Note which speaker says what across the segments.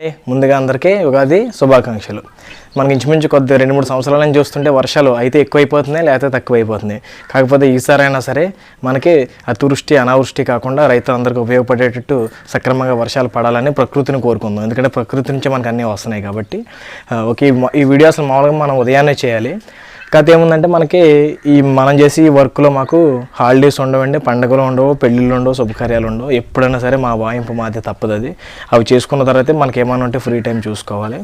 Speaker 1: ముందుగా అందరికీ ఉగాది శుభాకాంక్షలు. మనకి ఇంచుమించు కొద్ది రెండు మూడు సంవత్సరాల నుంచి చూస్తుంటే వర్షాలు అయితే ఎక్కువైపోతున్నాయి లేకపోతే తక్కువైపోతున్నాయి. కాకపోతే ఈసారైనా సరే మనకి అతివృష్టి అనావృష్టి కాకుండా రైతులందరికీ ఉపయోగపడేటట్టు సక్రమంగా వర్షాలు పడాలని ప్రకృతిని కోరుకుందాం. ఎందుకంటే ప్రకృతి నుంచి మనకు అన్నీ వస్తున్నాయి కాబట్టి ఓకే ఈ మా- ఈ వీడియో అసలు మామూలుగా మనం ఉదయాన్నే చేయాలి. కథ ఏముందంటే మనకి ఈ మనం చేసి ఈ వర్క్లో మాకు హాలిడేస్ ఉండవండి పండుగలు ఉండవు పెళ్ళిళ్ళు ఉండవు శుభకార్యాలు ఉండవు. ఎప్పుడైనా సరే మా వాయింపు మాది తప్పదు అది. అవి చేసుకున్న తర్వాత మనకి ఏమైనా ఉంటే ఫ్రీ టైం చూసుకోవాలి.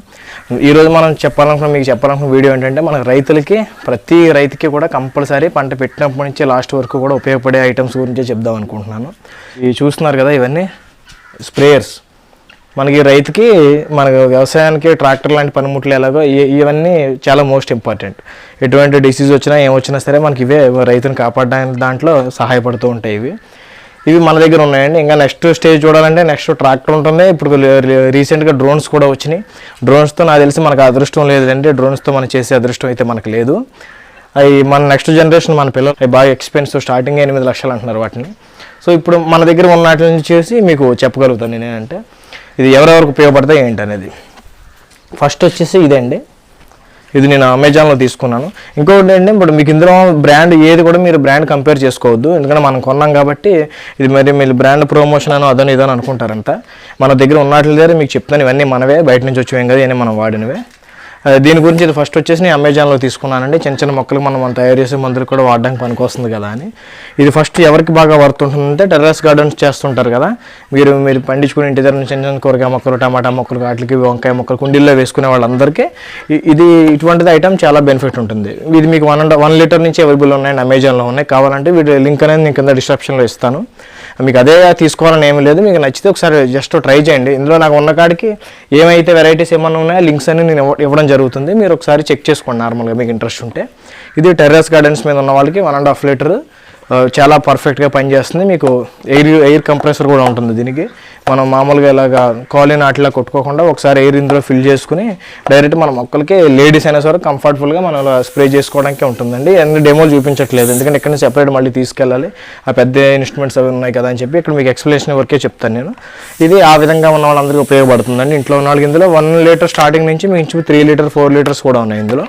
Speaker 1: ఈరోజు మనం చెప్పాలనుకున్న మీకు చెప్పాలనుకున్న వీడియో ఏంటంటే మన రైతులకి ప్రతి రైతుకి కూడా కంపల్సరీ పంట పెట్టినప్పటి నుంచి లాస్ట్ వరకు కూడా ఉపయోగపడే ఐటమ్స్ గురించి చెప్దాం అనుకుంటున్నాను. ఇవి చూస్తున్నారు కదా ఇవన్నీ స్ప్రేయర్స్ మనకి రైతుకి మన వ్యవసాయానికి ట్రాక్టర్ లాంటి పనిముట్లు ఎలాగో ఇవన్నీ చాలా మోస్ట్ ఇంపార్టెంట్. ఎటువంటి డిసీజ్ వచ్చినా ఏమొచ్చినా సరే మనకి ఇవే రైతుని కాపాడడానికి దాంట్లో సహాయపడుతూ ఉంటాయి ఇవి. ఇవి మన దగ్గర ఉన్నాయండి. ఇంకా నెక్స్ట్ స్టేజ్ చూడాలంటే నెక్స్ట్ ట్రాక్టర్ ఉంటుంది. ఇప్పుడు రీసెంట్గా డ్రోన్స్ కూడా వచ్చినాయి. డ్రోన్స్తో నాకు తెలిసి మనకు అదృష్టం లేదంటే డ్రోన్స్తో మనం చేసే అదృష్టం అయితే మనకు లేదు. అవి మన నెక్స్ట్ జనరేషన్ మన పిల్లలు అవి బాగా ఎక్స్పెన్సివ్ స్టార్టింగ్ ఎనిమిది లక్షలు అంటున్నారు వాటిని. సో ఇప్పుడు మన దగ్గర ఉన్న వాటి నుంచి చేసి మీకు చెప్పగలుగుతాను నేనంటే ఇది ఎవరెవరికి ఉపయోగపడతాయి ఏంటనేది. ఫస్ట్ వచ్చేసి ఇదండి. ఇది నేను అమెజాన్లో తీసుకున్నాను. ఇంకొకటి ఏంటి ఇప్పుడు మీకు ఇందులో బ్రాండ్ ఏది కూడా మీరు బ్రాండ్ కంపేర్ చేసుకోవద్దు. ఎందుకంటే మనం కొన్నాం కాబట్టి ఇది మరి మీరు బ్రాండ్ ప్రమోషన్ అనో అదని ఇదని అనుకుంటారంట. మన దగ్గర ఉన్నట్ల దగ్గర మీకు చెప్తాను ఇవన్నీ మనవే బయట నుంచి వచ్చేవేం కదా ఇవన్నీ మనం వాడినవే. దీని గురించి ఇది ఫస్ట్ వచ్చేసి నేను అమెజాన్లో తీసుకున్నానండి. చిన్న చిన్న మొక్కలు మనం మనం తయారు చేసే మందులు కూడా వాడడానికి పనికొస్తుంది కదా అని. ఇది ఫస్ట్ ఎవరికి బాగా వర్తుంటుందంటే టెర్రస్ గార్డెన్స్ చేస్తుంటారు కదా. మీరు మీరు పండించుకునే ఇంటి దగ్గర నుంచి చిన్న చిన్న కూరగాయ మొక్కలు టమాటా మొక్కలు వాటికి వంకాయ మొక్కలు కుండీల్లో వేసుకునే వాళ్ళందరికీ ఇది ఇటువంటిది ఐటమ్ చాలా బెనిఫిట్ ఉంటుంది. ఇది మీకు వన్ అండ్ వన్ లీటర్ నుంచి అవైలబుల్ ఉన్నాయండి అమెజాన్లో ఉన్నాయి. కావాలంటే వీటి లింక్ అనేది నేను కింద డిస్క్రిప్షన్లో ఇస్తాను. మీకు అదే తీసుకోవాలని ఏమీ లేదు. మీకు నచ్చితే ఒకసారి జస్ట్ ట్రై చేయండి. ఇందులో నాకు ఉన్న కాడికి ఏమైతే వెరైటీస్ ఏమన్నా ఉన్నాయో లింక్స్ అన్ని నేను ఇవ్వడం జరుగుతుంది. మీరు ఒకసారి చెక్ చేసుకోండి. నార్మల్గా మీకు ఇంట్రెస్ట్ ఉంటే. ఇది టెర్రస్ గార్డెన్స్ మీద ఉన్న వాళ్ళకి వన్ అండ్ హాఫ్ లీటర్ చాలా పర్ఫెక్ట్గా పనిచేస్తుంది. మీకు ఎయిర్ ఎయిర్ కంప్రెసర్ కూడా ఉంటుంది దీనికి. మనం మామూలుగా ఇలాగా కాలిన్ అట్లా కొట్టుకోకుండా ఒకసారి ఎయిర్ ఇందులో ఫిల్ చేసుకుని డైరెక్ట్ మన మొక్కలకి లేడీస్ అయినా సరే కంఫర్టబుల్గా మనం ఇలా స్ప్రే చేసుకోవడానికి ఉంటుందండి. అన్ని డెమోలు చూపించట్లేదు. ఎందుకంటే ఇక్కడ సెపరేట్ మళ్ళీ తీసుకెళ్ళాలి. ఆ పెద్ద ఇన్స్ట్రుమెంట్స్ అవి ఉన్నాయి కదా అని చెప్పి ఇక్కడ మీకు ఎక్స్ప్లెనేషన్ వరకే చెప్తాను నేను. ఇది ఆ విధంగా ఉన్న వాళ్ళందరికీ ఉపయోగపడుతుందండి. ఇంట్లో ఉన్న వాళ్ళకి ఇందులో వన్ లీటర్ స్టార్టింగ్ నుంచి మీకు త్రీ లీటర్ ఫోర్ లీటర్స్ కూడా ఉన్నాయి ఇందులో.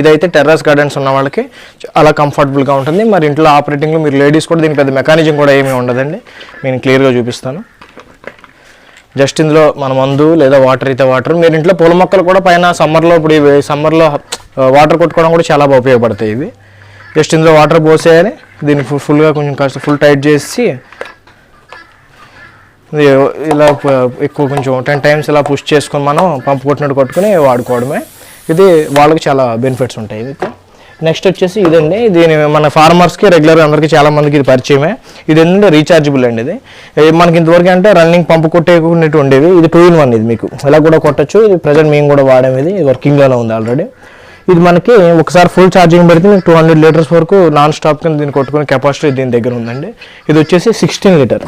Speaker 1: ఇదైతే టెర్రస్ గార్డెన్స్ ఉన్న వాళ్ళకి చాలా కంఫర్టబుల్గా ఉంటుంది. మరి ఇంట్లో ఆపరేటింగ్లో మీరు లేడీస్ కూడా దీనికి పెద్ద మెకానిజం కూడా ఏమీ ఉండదండి. నేను క్లియర్గా చూపిస్తాను. జస్ట్ ఇందులో మన మందు లేదా వాటర్ అయితే వాటర్. మీరు ఇంట్లో పూల మొక్కలు కూడా పైన సమ్మర్లో ఇప్పుడు ఇవి సమ్మర్లో వాటర్ కొట్టుకోవడం కూడా చాలా బాగా ఉపయోగపడతాయి ఇవి. జస్ట్ ఇందులో వాటర్ పోసేయాలి. దీన్ని ఫుల్ ఫుల్గా కొంచెం కాస్త ఫుల్ టైట్ చేసి ఇలా ఎక్కువ కొంచెం టెన్ టైమ్స్ ఇలా పుష్ చేసుకొని మనం పంపు కొట్టినట్టు కొట్టుకొని వాడుకోవడమే. ఇది వాళ్ళకి చాలా బెనిఫిట్స్ ఉంటాయి. ఇది నెక్స్ట్ వచ్చేసి ఇదండి. దీని మన ఫార్మర్స్కి రెగ్యులర్ అందరికీ చాలామందికి ఇది పరిచయమే. ఇది ఏంటంటే రీఛార్జబుల్ అండి ఇది. మనకి ఇంతవరకు అంటే రన్నింగ్ పంపు కొట్టేకున్నట్టు ఉండేవి. ఇది టూ ఇన్ వన్ ఇది మీకు. ఇలా కూడా కొట్టచ్చు. ఇది ప్రజెంట్ మేము కూడా వాడాము ఇది. వర్కింగ్లోనే ఉంది ఆల్రెడీ ఇది మనకి ఒకసారి ఫుల్ ఛార్జింగ్ పెడితే మీకు టూ హండ్రెడ్ లీటర్స్ వరకు నాన్ స్టాప్ కింద దీన్ని కొట్టుకునే కెపాసిటీ దీని దగ్గర ఉందండి. ఇది వచ్చేసి సిక్స్టీన్ లీటర్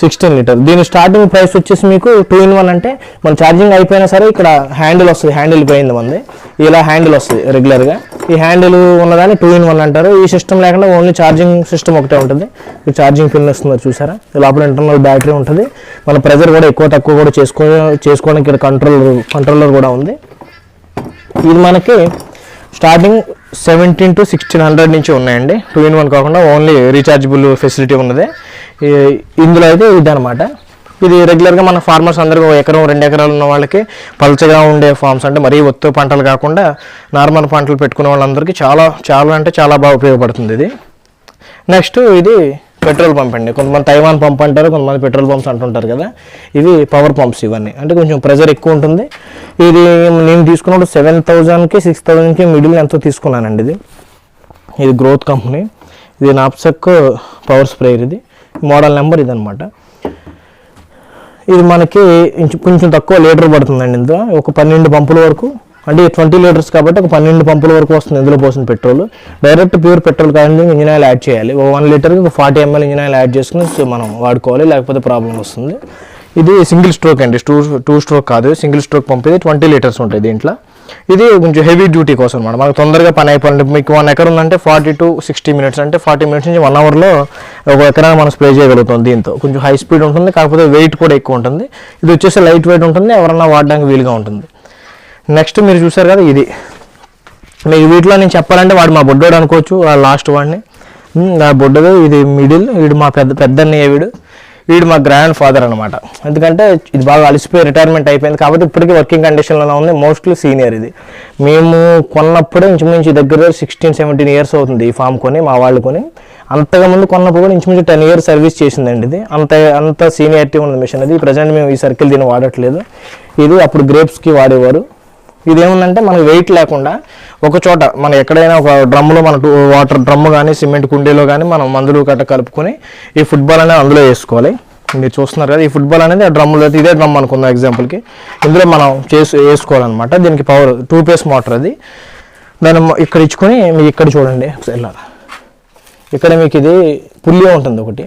Speaker 1: సిక్స్టీన్ లీటర్. దీని స్టార్టింగ్ ప్రైస్ వచ్చేసి మీకు టూ ఇన్ వన్ అంటే మన ఛార్జింగ్ అయిపోయినా సరే ఇక్కడ హ్యాండిల్ వస్తుంది. హ్యాండిల్ పోయింది మంది. ఇలా హ్యాండిల్ వస్తుంది రెగ్యులర్గా ఈ హ్యాండిల్ ఉన్నదాన్ని టూ ఇన్ వన్ అంటారు. ఈ సిస్టమ్ లేకుండా ఓన్లీ ఛార్జింగ్ సిస్టమ్ ఒకటే ఉంటుంది. ఈ ఛార్జింగ్ పిన్ వస్తుంది చూసారా? లోపల ఇంటర్నల్ బ్యాటరీ ఉంటుంది. మన ప్రెజర్ కూడా ఎక్కువ తక్కువ కూడా చేసుకో చేసుకోవడానికి ఇక్కడ కంట్రోల్ కంట్రోలర్ కూడా ఉంది. ఇది మనకి starting seventeen to sixteen hundred నుంచి ఉన్నాయండి. టూ ఇన్ వన్ కాకుండా ఓన్లీ రీఛార్జబుల్ ఫెసిలిటీ ఉన్నది. ఇందులో అయితే ఇదనమాట ఇది రెగ్యులర్గా మన ఫార్మర్స్ అందరికీ ఎకరం రెండు ఎకరాలు ఉన్న వాళ్ళకి పల్చగా ఉండే ఫార్మ్స్ అంటే మరీ ఒత్తు పంటలు కాకుండా నార్మల్ పంటలు పెట్టుకునే వాళ్ళందరికీ చాలా చాలా అంటే చాలా బాగా ఉపయోగపడుతుంది ఇది. నెక్స్ట్ ఇది పెట్రోల్ పంప్ అండి. కొంతమంది తైవాన్ పంప్ అంటారు కొంతమంది పెట్రోల్ పంప్స్ అంటుంటారు కదా. ఇవి పవర్ పంప్స్ ఇవన్నీ. అంటే కొంచెం ప్రెజర్ ఎక్కువ ఉంటుంది. ఇది నేను తీసుకున్నప్పుడు సెవెన్ థౌజండ్కి సిక్స్ థౌజండ్కి మిడిల్ ఎంతో తీసుకున్నానండి ఇది. ఇది గ్రోత్ కంపెనీ. ఇది నాప్సక్ పవర్ స్ప్రేయర్ ఇది. మోడల్ నెంబర్ ఇదనమాట ఇది మనకి కొంచెం తక్కువ లీటర్ పడుతుందండి ఇందులో. ఒక పన్నెండు పంపుల వరకు అంటే ట్వంటీ లీటర్స్ కాబట్టి ఒక పన్నెండు పంపుల వరకు వస్తుంది ఇందులో పోసిన పెట్రోల్. డైరెక్ట్ ప్యూర్ పెట్రోల్ కానీ ఇంజిన్ ఆయిల్ యాడ్ చేయాలి. ఒక వన్ లీటర్కి ఒక forty ML engine oil add చేసుకుని మనం వాడుకోవాలి లేకపోతే ప్రాబ్లం వస్తుంది. ఇది సింగిల్ స్ట్రోక్ అండి. టూ టూ స్ట్రోక్ కాదు. సింగిల్ స్ట్రోక్ పంప్ ఇది ట్వంటీ లీటర్స్ ఉంటాయి దీంట్లో. ఇది కొంచెం హెవీ డ్యూటీ కోసం అనమాట మనకు తొందరగా పని అయిపోయింది. మీకు వన్ ఎకర్ ఉందంటే ఫార్టీ టు సిక్స్టీ మినిట్స్ అంటే ఫార్టీ మినిట్స్ నుంచి వన్ అవర్లో ఒక ఎకరాన్ని మనం స్ప్రే చేయగలుగుతాం దీంతో. కొంచెం హై స్పీడ్ ఉంటుంది కాకపోతే వెయిట్ కూడా ఎక్కువ ఉంటుంది. ఇది వచ్చేసి లైట్ వెయిట్ ఉంటుంది ఎవరన్నా వాడడానికి వీలుగా ఉంటుంది. నెక్స్ట్ మీరు చూసారు కదా ఇది. మీకు వీటిలో నేను చెప్పాలంటే వాడు మా బొడ్డోడు అనుకోవచ్చు ఆ లాస్ట్ వాడిని. నా ఆ ఇది మిడిల్ వీడు మా పెద్ద పెద్దన్నయ్య వీడు. వీడు మా గ్రాండ్ ఫాదర్ అనమాట ఎందుకంటే ఇది బాగా అలసిపోయి రిటైర్మెంట్ అయిపోయింది కాబట్టి ఇప్పటికీ వర్కింగ్ కండిషన్లో ఉంది మోస్ట్లీ సీనియర్ ఇది. మేము కొన్నప్పుడే ఇంచుమించు దగ్గర సిక్స్టీన్ సెవెంటీన్ ఇయర్స్ అవుతుంది ఈ ఫామ్ కొని మా వాళ్ళు కొని. అంతగా ముందు కొన్నప్పుడు కూడా ఇంచుమించు టెన్ ఇయర్స్ సర్వీస్ చేసిందండి ఇది. అంత అంత సీనియారిటీ ఉన్న మిషన్ అది. ప్రజెంట్ మేము ఈ సర్కిల్ దీన్ని వాడట్లేదు. ఇది అప్పుడు గ్రేప్స్కి వాడేవారు. ఇది ఏముందంటే మనకు వెయిట్ లేకుండా ఒక చోట మనం ఎక్కడైనా ఒక డ్రమ్లో మన వాటర్ డ్రమ్ కానీ సిమెంట్ కుండీలో కానీ మనం మందులు గట్ట కలుపుకొని ఈ ఫుట్బాల్ అనేది అందులో వేసుకోవాలి. మీరు చూస్తున్నారు కదా ఈ ఫుట్బాల్ అనేది ఆ డ్రమ్లో ఇదే డ్రమ్ అనుకుందాం ఎగ్జాంపుల్కి ఇందులో మనం చేసి వేసుకోవాలన్నమాట. దీనికి పవర్ టూ పేస్ మోటార్ అది. దాన్ని ఇక్కడ ఇచ్చుకొని మీకు ఇక్కడ చూడండి ఒకసారి ఇలా. ఇక్కడ మీకు ఇది పుల్లి ఉంటుంది ఒకటి.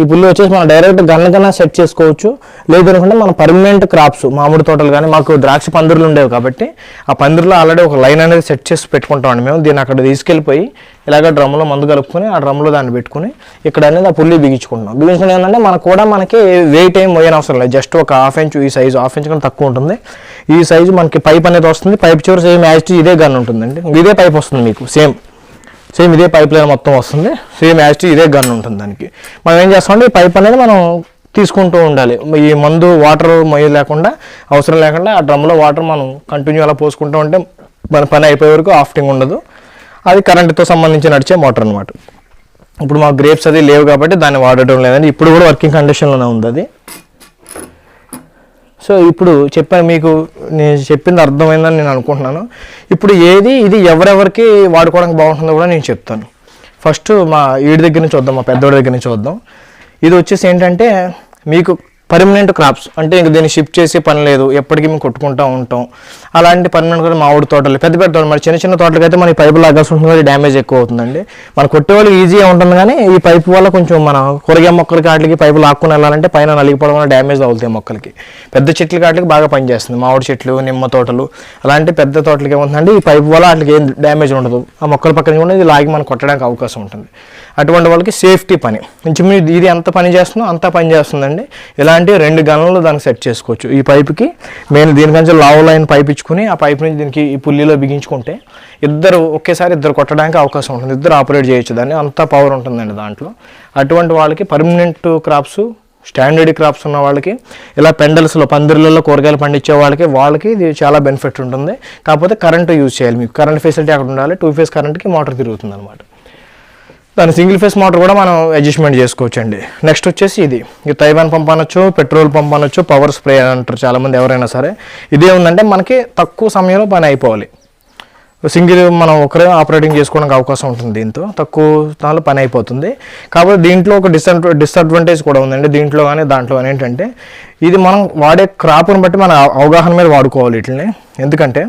Speaker 1: ఈ పుల్లి వచ్చేసి మనం డైరెక్ట్ గన్న కన్నా సెట్ చేసుకోవచ్చు. లేదు అనుకుంటే మనం పర్మనెంట్ క్రాప్స్ మామిడి తోటలు కానీ మాకు ద్రాక్ష పందిర్లు ఉండేవి కాబట్టి ఆ పందిరిలో ఆల్రెడీ ఒక లైన్ అనేది సెట్ చేసి పెట్టుకుంటామండి మేము. దీన్ని అక్కడ తీసుకెళ్ళిపోయి ఇలాగ డ్రమ్లో మందు కలుపుకొని ఆ డ్రమ్లో దాన్ని పెట్టుకుని ఇక్కడ అనేది ఆ పుల్లి బిగించుకుంటాం బిగించుకుని ఏంటంటే మనకు కూడా మనకి వెయిట్ ఏం మోయని అవసరం లేదు. జస్ట్ ఒక హాఫ్ ఇంచ్ ఈ సైజు హాఫ్ ఇంచ్ కన్నా తక్కువ ఉంటుంది. ఈ సైజు మనకి పైప్ అనేది వస్తుంది. పైప్ చివరి సేమ్ యాజ్ ఇదే గన్ ఉంటుందండి. ఇదే పైప్ వస్తుంది మీకు సేమ్ సేమ్ ఇదే పైప్ లైన్ మొత్తం వస్తుంది. సేమ్ యాజ్ ఇదే గన్ ఉంటుంది దానికి. మనం ఏం చేస్తామంటే ఈ పైప్ అనేది మనం తీసుకుంటూ ఉండాలి. ఈ మందు వాటర్ మొయ్య లేకుండా అవసరం లేకుండా ఆ డ్రమ్లో వాటర్ మనం కంటిన్యూ అలా పోసుకుంటూ ఉంటే మన పని అయిపోయే వరకు ఆఫ్టింగ్ ఉండదు. అది కరెంటుతో సంబంధించి నడిచే మోటార్ అనమాట ఇప్పుడు మా గ్రేప్స్ అది లేవు కాబట్టి దాన్ని వాడటం లేదండి. ఇప్పుడు కూడా వర్కింగ్ కండిషన్లోనే ఉంది అది. సో ఇప్పుడు చెప్పాను మీకు నేను చెప్పింది అర్థమైందని నేను అనుకుంటున్నాను. ఇప్పుడు ఏది ఇది ఎవరెవరికి వాడుకోవడానికి బాగుంటుందో కూడా నేను చెప్తాను. ఫస్ట్ మా ఈడి దగ్గర నుంచి చూద్దాం మా పెద్దోడి దగ్గర నుంచి చూద్దాం. ఇది వచ్చేసి ఏంటంటే మీకు పర్మనెంట్ క్రాప్స్ అంటే ఇంక దీన్ని షిఫ్ట్ చేసే పని లేదు. ఎప్పటికీ మేము కొట్టుకుంటూ ఉంటాం. అలాంటి పర్మనెంట్ కూడా మామిడి తోటలు పెద్ద పెద్ద తోటలు. మరి చిన్న చిన్న తోటలకి అయితే మనకి పైపు లాగాల్సి ఉంటుంది డ్యామేజ్ ఎక్కువ అవుతుందండి. మన కొట్టేవాళ్ళు ఈజీగా ఉంటుంది కానీ ఈ పైపు వల్ల కొంచెం మన కూరగాయ మొక్కల కాటికి పైపు లాక్కుని వెళ్ళాలంటే పైన నలిగిపోవడం వల్ల డ్యామేజ్ అవుతాయి మొక్కలకి. పెద్ద చెట్ల కాటికి బాగా పనిచేస్తుంది. మామిడి చెట్లు నిమ్మ తోటలు అలాంటి పెద్ద తోటలకి ఏముంటుందంటే ఈ పైపు వల్ల వాటికి ఏం డ్యామేజ్ ఉండదు. ఆ మొక్కల పక్కన కూడా ఇది లాగి మనం కొట్టడానికి అవకాశం ఉంటుంది. అటువంటి వాళ్ళకి సేఫ్టీ పని. ఇంచుమించు ఇది ఎంత పని చేస్తుందో అంత పని చేస్తుందండి. ఇలాంటి రెండు గన్నులు దానికి సెట్ చేసుకోవచ్చు. ఈ పైప్కి మెయిన్ దీనికంచి లావ్ లైన్ పైప్ ఇచ్చుకుని ఆ పైప్ నుంచి దీనికి ఈ పుల్లీలో బిగించుకుంటే ఇద్దరు ఒకేసారి ఇద్దరు కొట్టడానికి అవకాశం ఉంటుంది. ఇద్దరు ఆపరేట్ చేయొచ్చు. దాన్ని అంత పవర్ ఉంటుందండి దాంట్లో. అటువంటి వాళ్ళకి పర్మనెంట్ క్రాప్స్ స్టాండర్డ్ క్రాప్స్ ఉన్న వాళ్ళకి ఇలా పెండల్స్లో పందిర్లలో కూరగాయలు పండించే వాళ్ళకి వాళ్ళకి ఇది చాలా బెనిఫిట్ ఉంటుంది. కాకపోతే కరెంటు యూజ్ చేయాలి మీకు. కరెంట్ ఫెసిలిటీ అక్కడ ఉండాలి. టూ ఫేస్ కరెంట్కి మోటార్ తిరుగుతుంది అనమాట దాని సింగిల్ ఫేస్ మోటార్ కూడా మనం అడ్జస్ట్మెంట్ చేసుకోవచ్చు అండి నెక్స్ట్ వచ్చేసి ఇది. ఇది తైవాన్ పంప్ అనొచ్చు పెట్రోల్ పంప్ అనొచ్చు పవర్ స్ప్రే అంటారు చాలామంది ఎవరైనా సరే. ఇదే ఉందంటే మనకి తక్కువ సమయంలో పని అయిపోవాలి. సింగిల్ మనం ఒకరే ఆపరేటింగ్ చేసుకోవడానికి అవకాశం ఉంటుంది దీంతో. తక్కువ దానిలో పని అయిపోతుంది. కాబట్టి దీంట్లో ఒక డిసడ్వ డిసడ్వాంటేజ్ కూడా ఉందండి. దీంట్లో కానీ దాంట్లో కానీ ఏంటంటే ఇది మనం వాడే క్రాప్ని బట్టి మన అవగాహన మీద వాడుకోవాలి వీటిని. ఎందుకంటే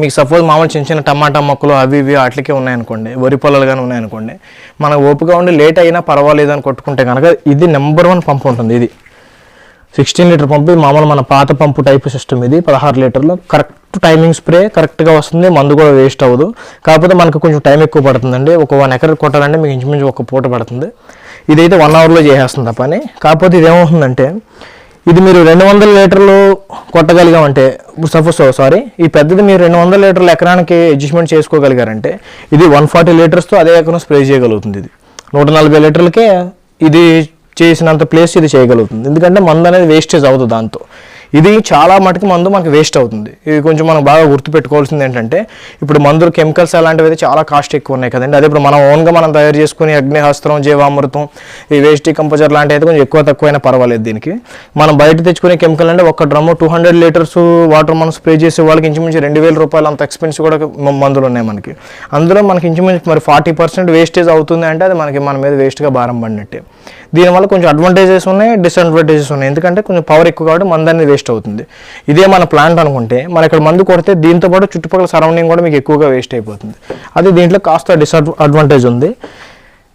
Speaker 1: మీకు సపోజ్ మామూలు చిన్న చిన్న టమాటా మొక్కలు అవి ఇవి వాటికే ఉన్నాయనుకోండి వరి పొలాలు కానీ ఉన్నాయనుకోండి మనకు ఓపిక ఉండి లేట్ అయినా పర్వాలేదు అని కొట్టుకుంటే కనుక ఇది నెంబర్ వన్ పంప్ ఉంటుంది ఇది. సిక్స్టీన్ లీటర్ పంపు మామూలు మన పాత పంపు టైప్ సిస్టమ్ ఇది పదహారు లీటర్లు కరెక్ట్ టైమింగ్ స్ప్రే కరెక్ట్గా వస్తుంది మందు కూడా వేస్ట్ అవ్వదు. కాకపోతే మనకు కొంచెం టైం ఎక్కువ పడుతుందండి ఒక వన్ ఎకర్ కొట్టాలంటే మీకు ఇంచుమించు ఒక పూట పడుతుంది. ఇదైతే వన్ అవర్లో చేసేస్తుంది ఆ పని. కాకపోతే ఇది ఏమవుతుందంటే ఇది మీరు రెండు వందల లీటర్లు కొట్టగలిగామంటే సపోజ్ సారీ ఈ పెద్దది మీరు రెండు వందల లీటర్ల ఎకరానికి అడ్జస్ట్మెంట్ చేసుకోగలిగారంటే ఇది వన్ ఫార్టీ లీటర్స్తో అదే ఎకరం స్ప్రే చేయగలుగుతుంది ఇది. నూట నలభై లీటర్లకే ఇది చేసినంత ప్లేస్ ఇది చేయగలుగుతుంది. ఎందుకంటే మందు అనేది వేస్టేజ్ అవుతుంది దాంతో. ఇది చాలా మటుకు మందు మనకి వేస్ట్ అవుతుంది. ఇది కొంచెం మనం బాగా గుర్తుపెట్టుకోవాల్సింది ఏంటంటే ఇప్పుడు మందులు కెమికల్స్ అలాంటివి అయితే చాలా కాస్ట్ ఎక్కువ ఉన్నాయి కదండి. అదే ఇప్పుడు మనం ఓన్గా మనం తయారు చేసుకుని అగ్నిహస్త్రం జీవామృతం ఈ వేస్ట్ కంపోజర్ లాంటివి అయితే కొంచెం ఎక్కువ తక్కువైనా పర్వాలేదు దీనికి. మనం బయట తెచ్చుకునే కెమికల్ అంటే ఒక drum two hundred litres water మనం స్ప్రే చేసే వాళ్ళకి ఇంచుమించు రెండు వేల రూపాయలు అంత ఎక్స్పెన్స్ కూడా మందులు ఉన్నాయి మనకి. అందులో మనకి ఇంచుమించు మరి ఫార్టీ పర్సెంట్ వేస్టేజ్ అవుతుంది అంటే అది మనకి మన మీద వేస్ట్గా భారం పడినట్టే. దీనివల్ల కొంచెం అడ్వాంటేజెస్ ఉన్నాయి డిసడ్వాంటేజెస్ ఉన్నాయి. ఎందుకంటే కొంచెం పవర్ ఎక్కువ కాబట్టి మందు అనేది వేస్ట్ అవుతుంది. ఇదే మన ప్లాంట్ అనుకుంటే మన ఇక్కడ మందు కొడితే దీంతో పాటు చుట్టుపక్కల సరౌండింగ్ కూడా మీకు ఎక్కువగా వేస్ట్ అయిపోతుంది. అది దీంట్లో కాస్త డిసడ్ అడ్వాంటేజ్ ఉంది.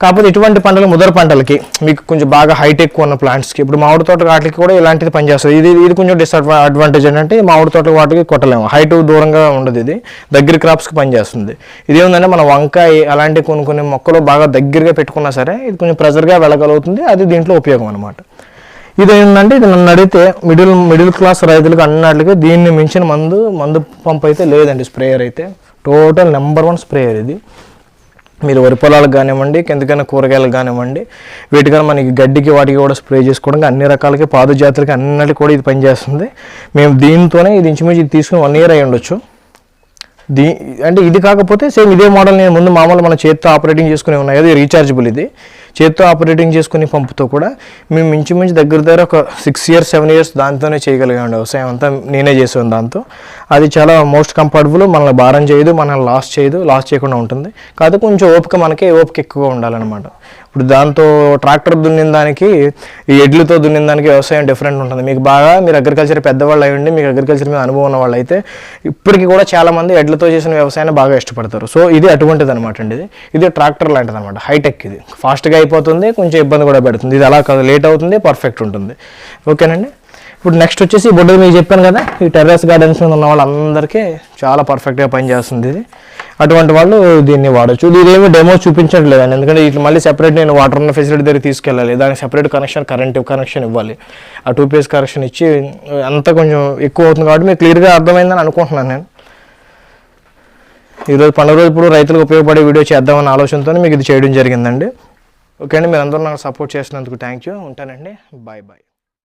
Speaker 1: కాకపోతే ఇటువంటి పంటలు ముదర పంటలకి మీకు కొంచెం బాగా హైటెక్ ఉన్న ప్లాంట్స్కి ఇప్పుడు మామిడి తోట వాటికి కూడా ఇలాంటిది పనిచేస్తుంది. ఇది ఇది కొంచెం డిసడ్వా అడ్వాంటేజ్ ఏంటంటే మామిడి తోట వాటికి కొట్టలేము. హైట్ దూరంగా ఉండదు ఇది. దగ్గర క్రాప్స్కి పనిచేస్తుంది. ఇది ఏముందంటే మన వంకాయ అలాంటి కొన్ని కొన్ని మొక్కలు బాగా దగ్గరగా పెట్టుకున్నా సరే ఇది కొంచెం ప్రెజర్గా వెళ్ళగలుగుతుంది. అది దీంట్లో ఉపయోగం అనమాట ఇది ఏంటంటే ఇది నన్ను అడిగితే మిడిల్ మిడిల్ క్లాస్ రైతులకు అన్నట్లుగా దీన్ని మించిన మందు మందు పంప్ అయితే లేదండి స్ప్రేయర్ అయితే. టోటల్ నెంబర్ వన్ స్ప్రేయర్ ఇది. మీరు వరి పొలాలకు కానివ్వండి కిందకైనా కూరగాయలకు కానివ్వండి వీటికైనా మనకి గడ్డికి వాటికి కూడా స్ప్రే చేసుకోవడానికి అన్ని రకాలకి పాదు జాతులకి అన్నిటికి కూడా ఇది పనిచేస్తుంది. మేము దీంతోనే ఇది ఇంచుమించు ఇది తీసుకుని వన్ ఇయర్ అయి ఉండొచ్చు. దీ అంటే ఇది కాకపోతే సేమ్ ఇదే మోడల్ నేను ముందు మామూలు మన చేత్తో ఆపరేటింగ్ చేసుకునే ఉన్నాయి. అది రీఛార్జబుల్ ఇది. చేత్తో ఆపరేటింగ్ చేసుకునే పంపుతో కూడా మేము ఇంచుమించు దగ్గర దగ్గర ఒక సిక్స్ ఇయర్స్ సెవెన్ ఇయర్స్ దాంతోనే చేయగలిగాం వ్యవసాయం అంతా నేనే చేసాను దాంతో. అది చాలా మోస్ట్ కంఫర్టబుల్ మనల్ని భారం చేయదు మనల్ని లాస్ చేయదు లాస్ చేయకుండా ఉంటుంది. కాదు కొంచెం ఓపిక మనకే ఓపిక ఎక్కువ ఉండాలన్నమాట. ఇప్పుడు దాంతో ట్రాక్టర్ దున్నిన దానికి ఈ ఎడ్లతో దున్నిన దానికి వ్యవసాయం డిఫరెంట్ ఉంటుంది. మీకు బాగా మీరు అగ్రికల్చర్ పెద్దవాళ్ళు అయ్యండి మీకు అగ్రికల్చర్ మీద అనుభవం ఉన్న వాళ్ళు అయితే ఇప్పటికీ కూడా చాలా మంది ఎడ్లతో చేసిన వ్యవసాయాన్ని బాగా ఇష్టపడతారు. సో ఇది అటువంటిది అనమాట అండి ఇది. ఇది ట్రాక్టర్ లాంటిది అనమాట హైటెక్ ఇది. ఫాస్ట్గా అయిపోతుంది కొంచెం ఇబ్బంది కూడా పెడుతుంది. ఇది అలా కాదు. లేట్ అవుతుంది పర్ఫెక్ట్ ఉంటుంది. ఓకేనండి? ఇప్పుడు నెక్స్ట్ వచ్చేసి ఈ బొడ్డు మీకు చెప్పాను కదా ఈ టెర్రస్ గార్డెన్స్ మీద ఉన్న వాళ్ళందరికీ చాలా పర్ఫెక్ట్గా పనిచేస్తుంది ఇది. అటువంటి వాళ్ళు దీన్ని వాడచ్చు. ఇదేమి డెమో డెమో చూపించట్లేదండి. ఎందుకంటే ఇట్లా మళ్ళీ సెపరేట్ నేను వాటర్ ఉన్న ఫెసిలిటీ దగ్గర తీసుకెళ్ళాలి. దానికి సెపరేట్ కనెక్షన్ కరెంట్ కనెక్షన్ ఇవ్వాలి. ఆ టూ పేస్ కనెక్షన్ ఇచ్చి అంతా కొంచెం ఎక్కువ అవుతుంది కాబట్టి మీకు క్లియర్గా అర్థమైందని అనుకుంటున్నాను నేను. ఈరోజు పండుగ రోజు ఇప్పుడు రైతులకు ఉపయోగపడే వీడియో చేద్దామన్న ఆలోచనతో మీకు ఇది చేయడం జరిగిందండి. ఓకే అండి మీరు అందరూ నాకు సపోర్ట్ చేసినందుకు థ్యాంక్ యూ ఉంటానండి. Bye bye